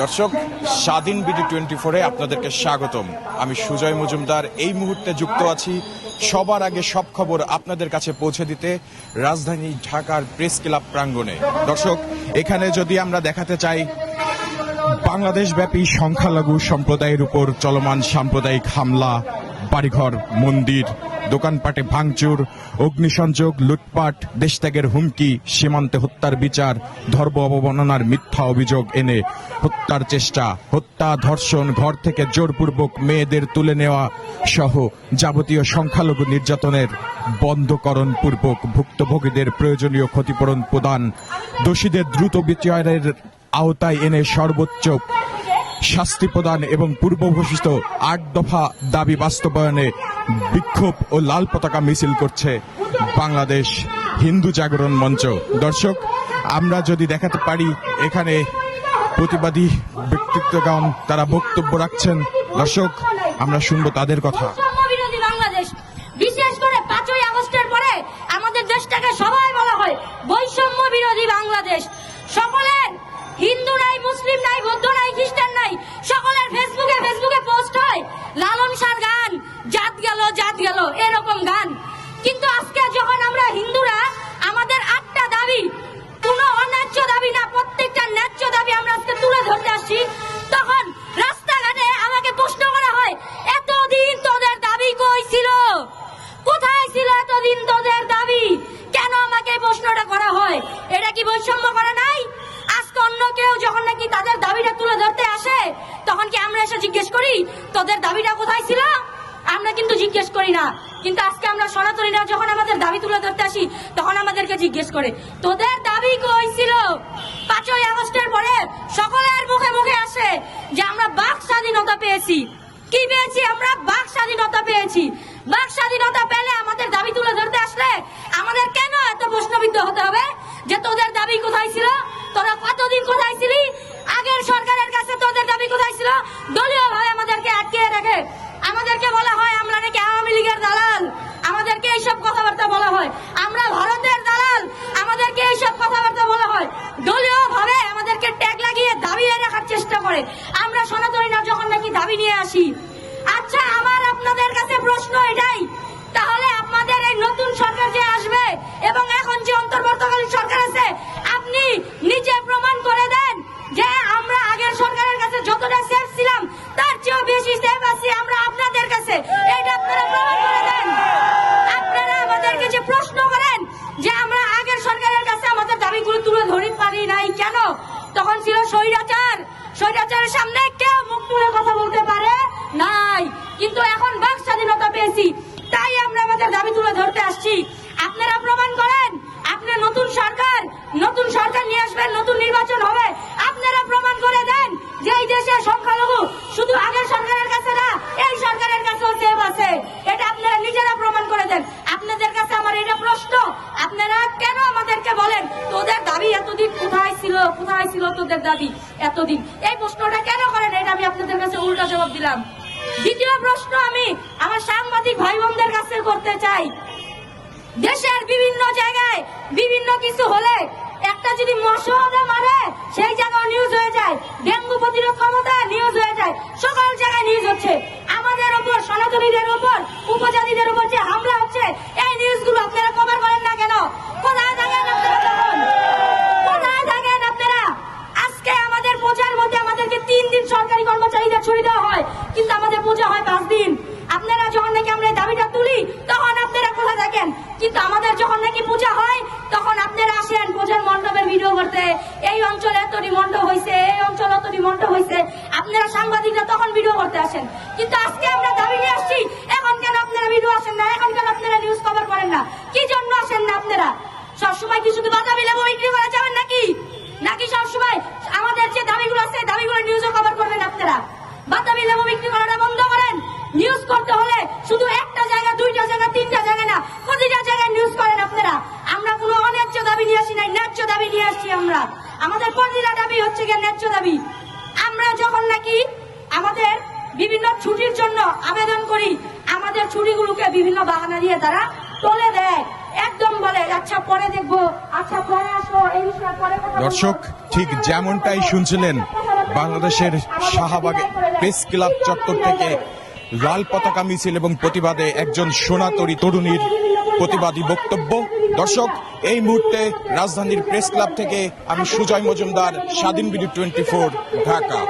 দর্শক, স্বাধীন BD twenty ফোরে আপনাদেরকে স্বাগতম। আমি সুজয় মজুমদার, এই মুহূর্তে যুক্ত আছি। সবার আগে সব খবর আপনাদের কাছে পৌঁছে দিতে রাজধানী ঢাকার প্রেস ক্লাব প্রাঙ্গণে। দর্শক, এখানে যদি আমরা দেখাতে চাই, বাংলাদেশব্যাপী সংখ্যালঘু সম্প্রদায়ের উপর চলমান সাম্প্রদায়িক হামলা, বাড়িঘর, মন্দির দোকানপাটে ভাঙচুর, অগ্নিসংযোগ, লুটপাট, দেশত্যাগের হুমকি, সীমান্তে হত্যার বিচার, ধর্ম অবমাননার মিথ্যা অভিযোগ এনে হত্যার চেষ্টা, হত্যা, ধর্ষণ, ঘর থেকে জোরপূর্বক মেয়েদের তুলে নেওয়া সহ যাবতীয় সংখ্যালঘু নির্যাতনের বন্ধকরণ পূর্বক ভুক্তভোগীদের প্রয়োজনীয় ক্ষতিপূরণ প্রদান, দোষীদের দ্রুত বিচারের আওতায় এনে সর্বোচ্চ শাস্তি প্রদান এবং পূর্ব ঘোষিত আট দফা দাবি বাস্তবায়নে বিক্ষোভ ও লাল পতাকা মিছিল করছে বাংলাদেশ হিন্দু জাগরণ মঞ্চ। দর্শক, আমরা যদি দেখাতে পারি এখানে প্রতিবাদী ব্যক্তিত্বগণ তারা বক্তব্য রাখছেন। দর্শক, আমরা শুনব তাদের কথা। বিশেষ করে পাঁচই আগস্টের পরে আমাদের দেশটাকে সবাই গেল, এরকম গান। কিন্তু আজকে যখন আমরা হিন্দুরা, আমাদের আটটা দাবি, কোনো অন্যায্য দাবি না, প্রত্যেকটা ন্যায্য দাবি আমরা আজকে তুলে ধরতে আসছি, তখন রাস্তাঘাটে আমাকে প্রশ্ন করা হয়, এতদিন তোদের দাবি কই ছিল? কোথায় ছিল এতদিন তোদের দাবি? কেন আমাকে প্রশ্নটা করা হয়? এটা কি বৈষম্য করা নাই? আজকে অন্য কেউ যখন নাকি তাদের দাবিটা তুলে ধরতে আসে, তখন কি আমরা এসে জিজ্ঞেস করি, তোদের দাবিটা কোথায় ছিল? আমরা কিন্তু জিজ্ঞেস করি না। কিন্তু আজকে আমরা সনাতনীরা যখন আমাদের দাবি তুলে ধরতে আসি, তখন আমাদেরকে জিজ্ঞেস করে, তোদের দাবি কই ছিল? পাঁচই আগস্টের পরে সকলের মুখে মুখে আসে যে আমরা বাক স্বাধীনতা পেয়েছি। কি পেয়েছি আমরা? বাক স্বাধীনতা পেয়েছি। বাক স্বাধীনতা পেলে আমাদের দাবি তুলে ধরতে আসলে আমাদের কেন এত প্রশ্নবিদ্ধ হতে হবে? যে তোদের দাবি কোথায় ছিল? তোরা কতদিন কোথায় ছিলি? আগের সরকারের কাছে তোদের দাবি কোথায় ছিল? দলীয় ভাবে আমাদেরকে করে আমরা সনাতনীরা যখন নাকি দাবি নিয়ে আসি আচ্ছা আমার আপনাদের কাছে প্রশ্ন এটাই। তাহলে আপনাদের এই নতুন সরকার যে আসবে এবং এখন যে অন্তর্বর্তীকালীন সরকার আছে, আপনি নিজে প্রমাণ করে দেন যে আমরা আগের সরকারের কাছে যতটা সেফ ছিলাম, তার চেয়েও বেশি সেফ আছি আমরা আপনাদের কাছে। এটা আপনারা প্রমাণ করে দেন। আপনারা আমাদেরকে যে প্রশ্ন করেন যে আমরা আগের সরকারের কাছে আমাদের দাবিগুলো তুলে ধরি পারি নাই কেন? তখন ছিল স্বৈরাচার স্বৈরাচারের সামনে কেউ মুখ তুলে কথা বলতে পারে নাই। কিন্তু এখন বাক স্বাধীনতা পেয়েছি, তাই আমরা আমাদের দাবি তুলে ধরতে আসছি। আপনারা প্রমাণ করেন, আপনি নতুন সরকার নতুন সরকার নিয়ে আসবেন, নতুন নির্বাচন হবে আপনারা প্রমাণ করে দেন যে এই দেশে সংখ্যালঘু শুধু আগের সরকারের কাছে না এই সরকারের কাছেও সেভ আছে এটা আপনারা নিজেরা প্রমাণ করে দেন আপনাদের কাছে আমার এটা প্রশ্ন আপনারা কেন আমাদেরকে বলেন তোদের দাবি এতদিন কোথায় ছিল তোদের দাবি এতদিন? এই প্রশ্নটা কেন করেন? এটা আমি আপনাদের কাছে উল্টা জবাব দিলাম। দ্বিতীয় প্রশ্ন আমি আমার সাংবাদিক ভাই বোনদের কাছে করতে চাই। দেশের বিভিন্ন জায়গায় বিভিন্ন কিছু হলে, একটা যদি মশাদা মারে, সেই জায়গায় নিউজ হয়ে যায়। ডেঙ্গু প্রতিরোধ ক্ষমতা নিউজ হয়ে যায়। সকল জায়গায় নিউজ হচ্ছে। আমাদের ওপর, সনাতনীদের উপর উপজাতিদের উপর যে হামলা হচ্ছে এই নিউজগুলো আপনারা কভার করেন না কেন কোথায় থাকেন আপনারা তখন কোথায় থাকেন আপনারা আজকে আমাদের পূজার মধ্যে আমাদেরকে তিন দিন সরকারি কর্মচারীদের ছুটি দেওয়া হয় কিন্তু আমাদের পূজা হয় পাঁচ দিন আপনারা যখন নাকি আমরা এই দাবিটা তুলি তখন আপনারা কোথায় থাকেন কিন্তু আমাদের যখন নাকি পূজা হয় তখন আপনারা আসেন পূজার মণ্ডপের ভিডিও করতে এই অঞ্চলে এতটি মণ্ডপ হয়েছে এই অঞ্চলে এতটি মণ্ডপ হয়েছে আপনারা সাংবাদিকরা তখন ভিডিও করতে আসেন। কিন্তু আজকে আমরা দাবি নিয়ে আসছি, এখন কেন আপনারা ভিডিও আসেন না? এখন কেন আপনারা নিউজ কভার করেন না? কি জন্য আসেন না আপনারা? সবসময় কি শুধু বাধা লেবু বিক্রি করা যাবেন নাকি নাকি সবসময় আমাদের যে দাবিগুলো আছে দাবিগুলো নিউজও কভার করবেন আপনারা বাদামি লেবু বিক্রি করাটা বন্ধ করেন নিউজ করতে হলে শুধু একটা জায়গা দুইটা জায়গা তিনটা জায়গা না প্রতিটা জায়গায় নিউজ করেন আপনারা আমরা কোনো অন্যায্য দাবি নিয়ে আসি নাই ন্যায্য দাবি নিয়ে আসছি আমরা আমাদের প্রতিটা দাবি হচ্ছে গিয়ে ন্যায্য দাবি আমরা যখন নাকি আমাদের বিভিন্ন ছুটির জন্য আবেদন করি আমাদের ছুটিগুলোকে বিভিন্ন বাহানা দিয়ে তারা টলে দেয়। একদম বলে আচ্ছা পরে দেখব। আচ্ছা পরে আসব। এই বিষয়ে পরে দর্শক ঠিক যেমনটাই শুনছিলেন বাংলাদেশের শাহবাগে প্রেস ক্লাব চত্বর থেকে লাল পতাকা মিছিল এবং প্রতিবাদে একজন সোনাতরী তরুণীর প্রতিবাদী বক্তব্য। দর্শক এই মুহূর্তে রাজধানীর প্রেস ক্লাব থেকে আমি সুজয় মজুমদার স্বাধীন বিডি টোয়েন্টি ফোর ঢাকা।